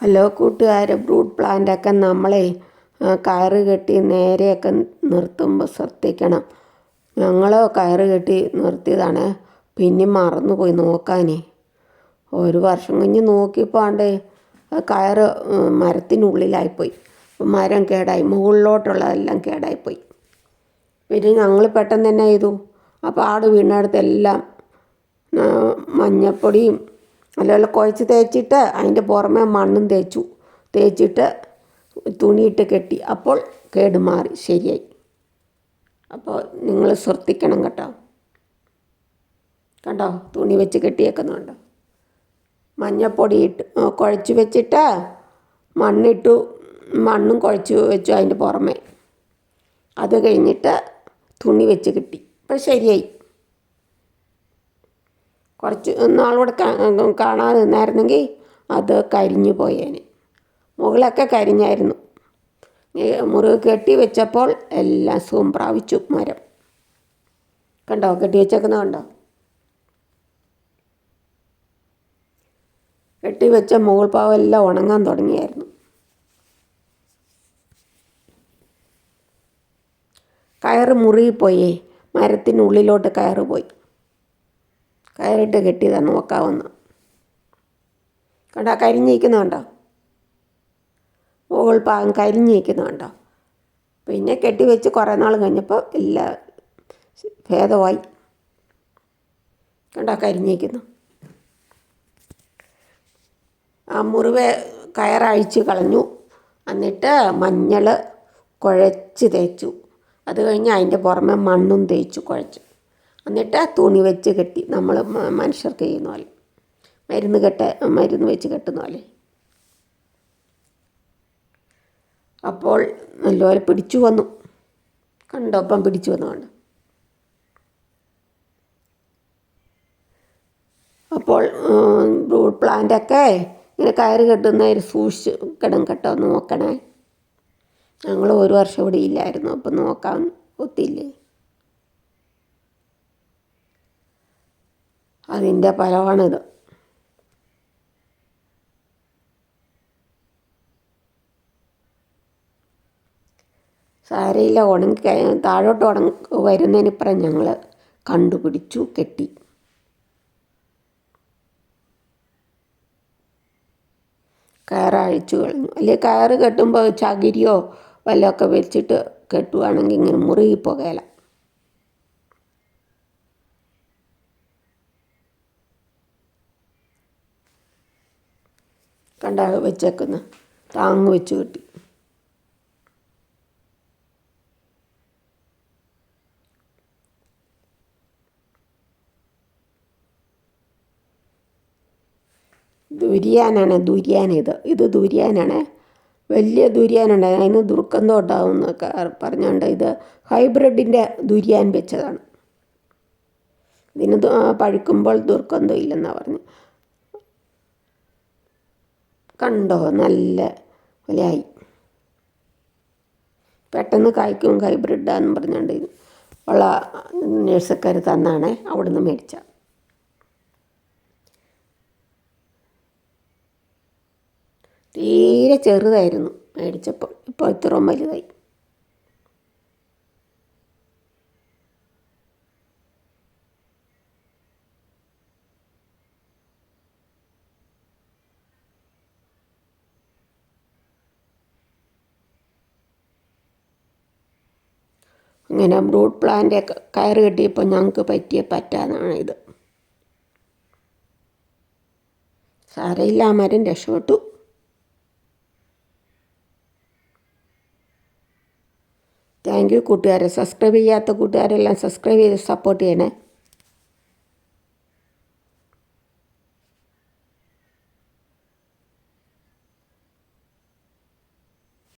Hello കൂട്ടുകാരെ brute പ്ലാന്റൊക്കെ നമ്മളെ കയറ് കെട്ടി നേരെയൊക്കെ നിർത്തുമ്പോൾ ശ്രദ്ധിക്കണം. ഞങ്ങൾ കയറ് കെട്ടി നിർത്തിയതാണ്. പിന്നെ മറന്നുപോയി നോക്കാനേ. ഒരു വർഷം കഴിഞ്ഞ് ആ കയറ് മരത്തിനുള്ളിലായിപ്പോയി. മരം കേടായി മുകളിലോട്ടുള്ളതെല്ലാം കേടായിപ്പോയി. പിന്നെ ഞങ്ങൾ പെട്ടെന്ന് തന്നെ ചെയ്തു. അപ്പോൾ ആട് വീണടുത്തെല്ലാം മഞ്ഞപ്പൊടിയും അല്ല കുഴച്ച് തേച്ചിട്ട് അതിന്റെ പുറമെ മണ്ണും തേച്ചു. തേച്ചിട്ട് തുണിയിട്ട് കെട്ടി. അപ്പോൾ കേടുമാറി ശരിയായി. അപ്പോൾ നിങ്ങൾ ശ്രദ്ധിക്കണം കേട്ടോ. കണ്ടോ? തുണി വെച്ച് കെട്ടിയേക്കുന്നുണ്ടോ. മഞ്ഞപ്പൊടി ഇട്ട് കുഴച്ച് വെച്ചിട്ട് മണ്ണിട്ടു മണ്ണും കുഴച്ച് വെച്ചു അതിന്റെ പുറമെ. അത് കഴിഞ്ഞിട്ട് തുണി വെച്ച് കിട്ടി. അപ്പോൾ ശരിയായി. കുറച്ച് നാളുകൂടെ കാണാൻ നിന്നായിരുന്നെങ്കിൽ അത് കരിഞ്ഞു പോയേനെ. മുകളൊക്കെ കരിഞ്ഞായിരുന്നു. മുറിവ് കെട്ടി വെച്ചപ്പോൾ എല്ലാം സുഖം പ്രാപിച്ചു മരം. കണ്ടോ? കെട്ടി വെച്ചേക്കുന്ന കണ്ടോ? കെട്ടി വെച്ച മുകൾ പാവം എല്ലാം ഉണങ്ങാൻ തുടങ്ങിയായിരുന്നു. കയറ് മുറുകിപ്പോയേ മരത്തിനുള്ളിലോട്ട് കയറ് പോയി കയറിട്ട് കെട്ടിയതാണ് നോക്കാവുന്ന. കണ്ടോ കരിഞ്ഞിരിക്കുന്നുണ്ടോ മുകൾ ഭാഗം കരിഞ്ഞിരിക്കുന്നുണ്ടോ പിന്നെ കെട്ടി വെച്ച് കുറേ നാൾ കഴിഞ്ഞപ്പോൾ എല്ലാം ഭേദമായി. കണ്ടോ കരിഞ്ഞിരിക്കുന്നു. ആ മുറിവ് കയറഴിച്ച് കളഞ്ഞു. എന്നിട്ട് മഞ്ഞൾ കുഴച്ച് തേച്ചു. അത് കഴിഞ്ഞ് അതിന്റെ പുറമെ മണ്ണും തേച്ചു കുഴച്ച്. എന്നിട്ട് തുണി വെച്ച് കെട്ടി. നമ്മൾ മനുഷ്യർക്ക് ചെയ്യുന്ന പോലെ. മരുന്ന് കെട്ട മരുന്ന് വെച്ച് കെട്ടുന്ന പോലെ. അപ്പോൾ നല്ലപോലെ പിടിച്ചു വന്നു. കണ്ടൊപ്പം പിടിച്ചു വന്നുകൊണ്ട് അപ്പോൾ ബ്രൂട്ട് പ്ലാന്റൊക്കെ ഇങ്ങനെ കയറ് കെട്ടുന്നതിൽ സൂക്ഷിച്ച് കിടം കേട്ടോ. നോക്കണേ. ഞങ്ങൾ ഒരു വർഷം ഇവിടെ ഇല്ലായിരുന്നു. അപ്പം നോക്കാൻ ഒത്തില്ലേ. അതിന്റെ ഫലമാണിത്. സാരയില്ല ഉണങ്ങി താഴോട്ട് ഉണങ്ങി വരുന്നതിനിപ്പുറം ഞങ്ങൾ കണ്ടുപിടിച്ചു കെട്ടി. കയറഴിച്ചു കളഞ്ഞു. അല്ലെങ്കിൽ കയറ് കെട്ടുമ്പോൾ ചകിരിയോ വല്ലതൊക്കെ വെച്ചിട്ട് കെട്ടുവാണെങ്കിൽ ഇങ്ങനെ മുറുകി പുകയില. കണ്ട വെച്ചേക്കുന്ന. താങ്ങ് വെച്ച് കെട്ടി. ദുരിയാനാണ് ദുരിയാൻ ഇത്. ഇത് ദുരിയാനാണ്. വലിയ ദുരിയാനുണ്ട്. അതിന് ദുർഗന്ധം ഉണ്ടാവും എന്നൊക്കെ പറഞ്ഞുകൊണ്ട് ഇത് ഹൈബ്രിഡിന്റെ ദുരിയാൻ വെച്ചതാണ്. ഇതിന് പഴുക്കുമ്പോൾ ദുർഗന്ധം ഇല്ലെന്നാണ് പറഞ്ഞു. കണ്ടോ? നല്ല വിലയായി. പെട്ടെന്ന് കായ്ക്കും ഹൈബ്രിഡാന്ന് പറഞ്ഞുകൊണ്ട് ഉള്ള നേഴ്സക്കാർ തന്നാണ് അവിടുന്ന് മേടിച്ച. തീരെ ചെറുതായിരുന്നു മേടിച്ചപ്പോൾ ഇപ്പോൾ ഇത്രയും വലുതായി. അങ്ങനെ ബ്രൂട്ട് പ്ലാന്റ് കയറ് കെട്ടിയപ്പോൾ ഞങ്ങൾക്ക് പറ്റിയ പറ്റാതാണ് ഇത്. സാരയില്ല ആ മരം രക്ഷപ്പെട്ടു. താങ്ക് യു കൂട്ടുകാരെ. സബ്സ്ക്രൈബ് ചെയ്യാത്ത കൂട്ടുകാരെല്ലാം സബ്സ്ക്രൈബ് ചെയ്ത് സപ്പോർട്ട് ചെയ്യണേ.